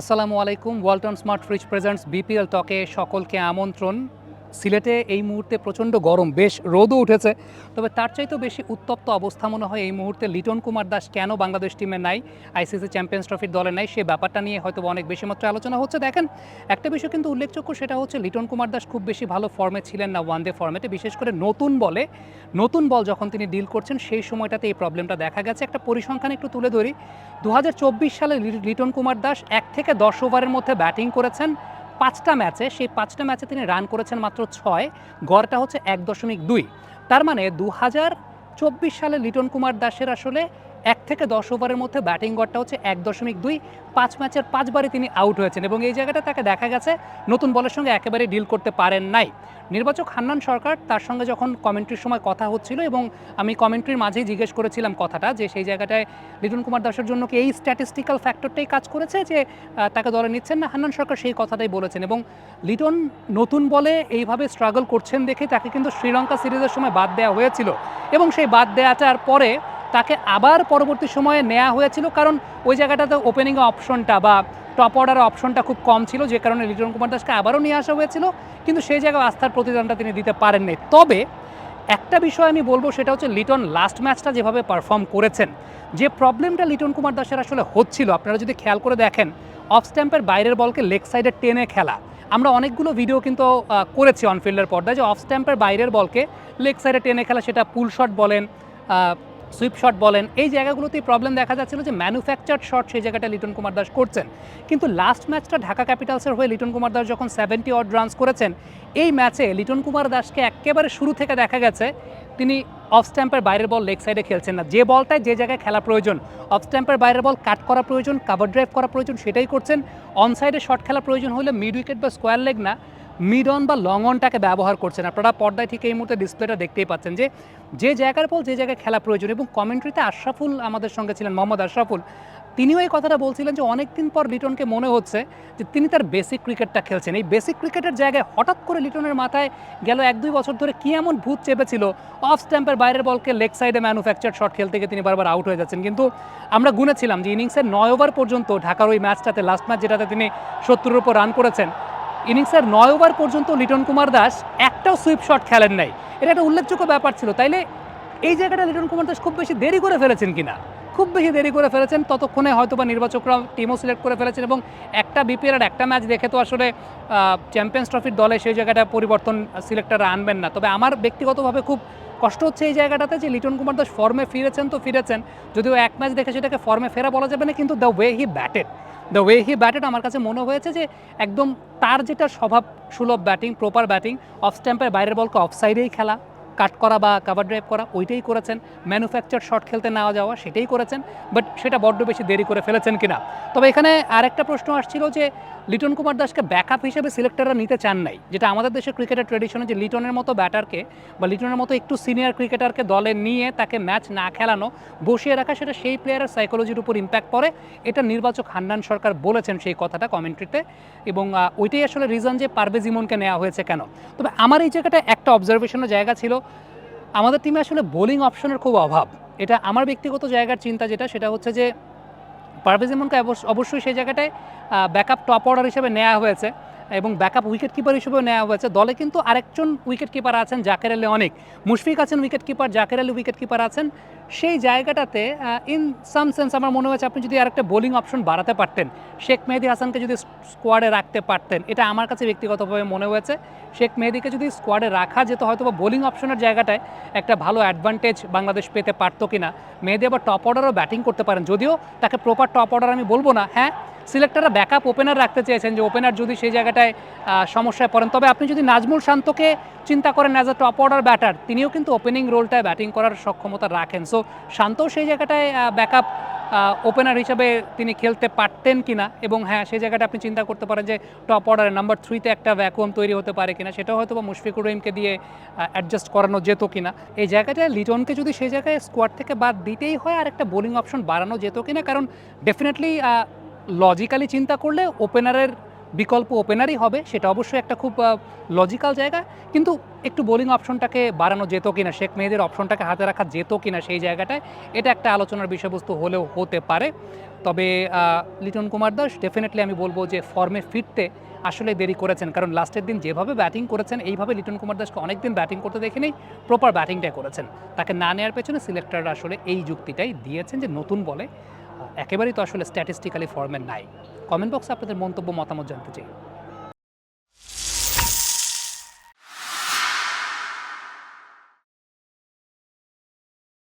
আসসালামু আলাইকুম Walton smart fridge presents BPL টকে সকলকে আমন্ত্রণ। সিলেটে এই মুহূর্তে প্রচণ্ড গরম, বেশ রোদও উঠেছে। তবে তার চাইতেও বেশি উত্তপ্ত অবস্থা মনে হয় এই মুহূর্তে লিটন কুমার দাস কেন বাংলাদেশ টিমে নাই, আইসিসি চ্যাম্পিয়ন্স ট্রফির দলে নাই সেই ব্যাপারটা নিয়ে হয়তো অনেক বেশি মাত্রায় আলোচনা হচ্ছে। দেখেন, একটা বিষয় কিন্তু উল্লেখযোগ্য, সেটা হচ্ছে লিটন কুমার দাস খুব বেশি ভালো ফর্মে ছিলেন না ওয়ান ডে ফর্মেটে বিশেষ করে নতুন বলে, নতুন বল যখন তিনি ডিল করছেন, সেই সময়টাতে এই প্রবলেমটা দেখা গেছে। একটা পরিসংখ্যান একটু তুলে ধরি দু হাজার চব্বিশ সালে লিটন কুমার দাস এক থেকে দশ ওভারের মধ্যে ব্যাটিং করেছেন। পাঁচটা ম্যাচে, সেই পাঁচটা ম্যাচে তিনি রান করেছেন মাত্র ছয়, গড়টা হচ্ছে এক দশমিক দুই। তার মানে দু হাজার চব্বিশ সালে লিটন কুমার দাসের আসলে এক থেকে দশ ওভারের মধ্যে ব্যাটিং গড়টা হচ্ছে এক দশমিক দুই। পাঁচ ম্যাচের পাঁচবারই তিনি আউট হয়েছেন এবং এই জায়গাটা তাকে দেখা গেছে, নতুন বলের সঙ্গে একেবারে ডিল করতে পারেন নাই। নির্বাচক হান্নান সরকার তার সঙ্গে যখন কমেন্ট্রির সময় কথা হচ্ছিল এবং আমি কমেন্ট্রির মাঝেই জিজ্ঞেস করেছিলাম কথাটা যে সেই জায়গাটায় লিটন কুমার দাসের জন্য কি এই স্ট্যাটিস্টিক্যাল ফ্যাক্টরটাই কাজ করেছে যে তাকে দলে নিচ্ছেন না? হান্নান সরকার সেই কথাটাই বলেছেন এবং লিটন নতুন বলে এইভাবে স্ট্রাগল করছেন দেখে তাকে কিন্তু শ্রীলঙ্কা সিরিজের সময় বাদ দেওয়া হয়েছিল এবং সেই বাদ দেওয়াটার পরে তাকে আবার পরবর্তী সময়ে নেওয়া হয়েছিল, কারণ ওই জায়গাটাতে ওপেনিং অপশনটা বা টপ অর্ডারের অপশনটা খুব কম ছিল, যে কারণে লিটন কুমার দাসকে আবারও নিয়ে আসা হয়েছিল, কিন্তু সেই জায়গায় আস্থার প্রতিদানটা তিনি দিতে পারেননি। তবে একটা বিষয় আমি বলব, সেটা হচ্ছে লিটন লাস্ট ম্যাচটা যেভাবে পারফর্ম করেছেন, যে প্রবলেমটা লিটন কুমার দাসের আসলে হচ্ছিল, আপনারা যদি খেয়াল করে দেখেন অফ স্ট্যাম্পের বাইরের বলকে লেগ সাইডে টেনে খেলা। আমরা অনেকগুলো ভিডিও কিন্তু করেছি অনফিল্ডের পর্দায়, যে অফ স্ট্যাম্পের বাইরের বলকে লেগ সাইডে টেনে খেলা, সেটা পুল শট বলেন সুইপ শট বলেন, এই জায়গাগুলোতেই প্রবলেম দেখা যাচ্ছিল যে ম্যানুফ্যাকচার্ড শট সেই জায়গাটা লিটন কুমার দাস করছেন। কিন্তু লাস্ট ম্যাচটা ঢাকা ক্যাপিটালসের হয়ে লিটন কুমার দাস যখন সেভেন্টি অড রানস করেছেন, এই ম্যাচে লিটন কুমার দাসকে একেবারে শুরু থেকে দেখা গেছে, তিনি অফ স্ট্যাম্পের বাইরের বল লেগ সাইডে খেলছেন না। যে বলটায় যে জায়গায় খেলা প্রয়োজন অফ স্ট্যাম্পের বাইরের বল কাট করা প্রয়োজন কাভার ড্রাইভ করা প্রয়োজন, সেটাই করছেন। অন সাইডে শট খেলা প্রয়োজন হলে মিড উইকেট বা স্কোয়ার লেগ না। মিড অন বা লং অনটাকে ব্যবহার করছেন। আপনারা পর্দায় ঠিক এই মুহূর্তে ডিসপ্লেটা দেখতেই পাচ্ছেন যে যে জায়গার বল যে জায়গায় খেলা প্রয়োজন এবং কমেন্ট্রিতে আশরাফুল আমাদের সঙ্গে ছিলেন, মোহাম্মদ আশরাফুল। তিনিও এই কথাটা বলছিলেন যে, অনেকদিন পর লিটনকে মনে হচ্ছে যে, তিনি তার বেসিক ক্রিকেটটা খেলছেন। এই বেসিক ক্রিকেটের জায়গায় হঠাৎ করে লিটনের মাথায় গেল এক দুই বছর ধরে কি এমন ভূত চেপেছিল অফ স্ট্যাম্পের বাইরের বলকে লেগ সাইডে ম্যানুফ্যাকচার শট খেলতে গিয়ে তিনি বারবার আউট হয়ে যাচ্ছেন। কিন্তু আমরা গুনেছিলাম যে ইনিংসের নয় ওভার পর্যন্ত ঢাকার ওই ম্যাচটাতে লাস্ট ম্যাচ যেটাতে তিনি সত্তরের উপর রান করেছেন ইনিংসের নয় ওভার পর্যন্ত লিটন কুমার দাস একটাও সুইপ শট খেলেন নাই। এটা একটা উল্লেখযোগ্য ব্যাপার ছিল। তাইলে এই জায়গাটা লিটন কুমার দাস খুব বেশি দেরি করে ফেলেছেন কিনা? খুব বেশি দেরি করে ফেলেছেন, ততক্ষণে হয়তো বা নির্বাচকরা টিমও সিলেক্ট করে ফেলেছেন এবং একটা বিপিএল আর একটা ম্যাচ দেখে তো আসলে চ্যাম্পিয়ন্স ট্রফির দলে সেই জায়গাটা পরিবর্তন সিলেক্টররা আনবেন না। তবে আমার ব্যক্তিগতভাবে খুব কষ্ট হচ্ছে এই জায়গাটাতে যে লিটন কুমার দাস ফর্মে ফিরেছেন তো ফিরেছেন, যদিও এক ম্যাচ দেখে সেটাকে ফর্মে ফেরা বলা যাবে না, কিন্তু the way he batted the way he batted আমার কাছে মনে হয়েছে যে একদম তার যেটা স্বভাব সুলভ ব্যাটিং প্রপার ব্যাটিং অফ স্ট্যাম্পের বাইরের বলকে অফ সাইডেই খেলা। কাট করা বা কাভার ড্রাইভ করা, ওইটাই করেছেন। ম্যানুফ্যাকচার শট খেলতে নেওয়া যাওয়া, সেটাই করেছেন। বাট সেটা বড্ড বেশি দেরি করে ফেলেছেন কিনা? তবে এখানে আরেকটা প্রশ্ন আসছিল যে, লিটন কুমার দাসকে ব্যাকআপ হিসেবে সিলেক্টররা নিতে চান নাই, যেটা আমাদের দেশের ক্রিকেটের ট্রেডিশনে যে লিটনের মতো ব্যাটারকে বা লিটনের মতো একটু সিনিয়র ক্রিকেটারকে দলে নিয়ে তাকে ম্যাচ না খেলানো, বসিয়ে রাখা, সেটা সেই প্লেয়ারের সাইকোলজির উপর ইম্প্যাক্ট পড়ে। এটা নির্বাচক হান্নান সরকার বলেছেন সেই কথাটা কমেন্ট্রিতে এবং ওইটাই আসলে রিজন যে পারভেজ ইমনকে নেওয়া হয়েছে কেন? তবে আমার এই জায়গাটা একটা অবজারভেশনের জায়গা ছিল। আমাদের টিমে আসলে বোলিং অপশনের খুব অভাব। এটা আমার ব্যক্তিগত জায়গার চিন্তা যেটা, সেটা হচ্ছে যে পারভেজ ইমনকে অবশ্যই সেই জায়গাটায় ব্যাকআপ টপ অর্ডার হিসেবে নেওয়া হয়েছে। এবং ব্যাকআপ উইকেট কিপার হিসেবেও নেওয়া হয়েছে। দলে কিন্তু আরেকজন উইকেট কিপার আছেন, জাকের আলী অনেক। মুশফিক আছেন wicket keeper Jaker Ali wicket keeper আছেন। সেই জায়গাটাতে ইন সাম সেন্স আমার মনে হয়েছে আপনি যদি আরেকটা বোলিং অপশন বাড়াতে পারতেন, শেখ মেহেদি হাসানকে যদি স্কোয়াডে রাখতে পারতেন, এটা আমার কাছে ব্যক্তিগতভাবে মনে হয়েছে। শেখ মেহেদিকে যদি স্কোয়াডে রাখা যেত, হয়তো বা বোলিং অপশনের জায়গাটায় একটা ভালো অ্যাডভান্টেজ বাংলাদেশ পেতে পারতো কিনা। মেহেদি আবার টপ অর্ডারও ব্যাটিং করতে পারেন। যদিও তাকে প্রপার টপ অর্ডার আমি বলব না। হ্যাঁ সিলেক্টররা ব্যাকআপ ওপেনার রাখতে চেয়েছেন যে ওপেনার যদি সেই জায়গাটায় সমস্যায় পড়েন। তবে আপনি যদি নাজমুল শান্তকে চিন্তা করেন as a top order batter তিনিও কিন্তু ওপেনিং রোলটায় ব্যাটিং করার সক্ষমতা রাখেন। সো শান্তও সেই জায়গাটায় ব্যাকআপ ওপেনার হিসাবে তিনি খেলতে পারতেন কিনা এবং হ্যাঁ সেই জায়গাটা আপনি চিন্তা করতে পারেন যে টপ অর্ডারে নাম্বার থ্রিতে একটা ভ্যাকুয়াম তৈরি হতে পারে কিনা সেটা হয়তো বা মুশফিকুর রহিমকে দিয়ে অ্যাডজাস্ট করানো যেত কিনা। এই জায়গাটায় লিটনকে যদি সেই জায়গায় স্কোয়াড থেকে বাদ দিতেই হয় আর একটা বোলিং অপশন বাড়ানো যেত কিনা, কারণ ডেফিনেটলি লজিক্যালি চিন্তা করলে ওপেনারের বিকল্প ওপেনারই হবে, সেটা অবশ্যই একটা খুব লজিক্যাল জায়গা। কিন্তু একটু বোলিং অপশনটাকে বাড়ানো যেত কিনা, শেখ মেহেদের অপশনটাকে হাতে রাখা যেত কিনা সেই জায়গাটায়, এটা একটা আলোচনার বিষয়বস্তু হলেও হতে পারে। তবে লিটন কুমার দাস ডেফিনেটলি আমি বলব যে ফর্মে ফিরতে আসলে দেরি করেছেন। কারণ লাস্টের দিন যেভাবে ব্যাটিং করেছেন, এইভাবে লিটন কুমার দাসকে অনেকদিন ব্যাটিং করতে দেখেনি প্রপার ব্যাটিংটাই করেছেন। তাকে না নেওয়ার পেছনে সিলেক্টররা আসলে এই যুক্তিটাই দিয়েছেন যে নতুন বলে একেবারেই তো আসলে স্ট্যাটিস্টিক্যালি ফর্মের নাই। কমেন্ট বক্সে আপনাদের মন্তব্য মতামত জানতে চাই।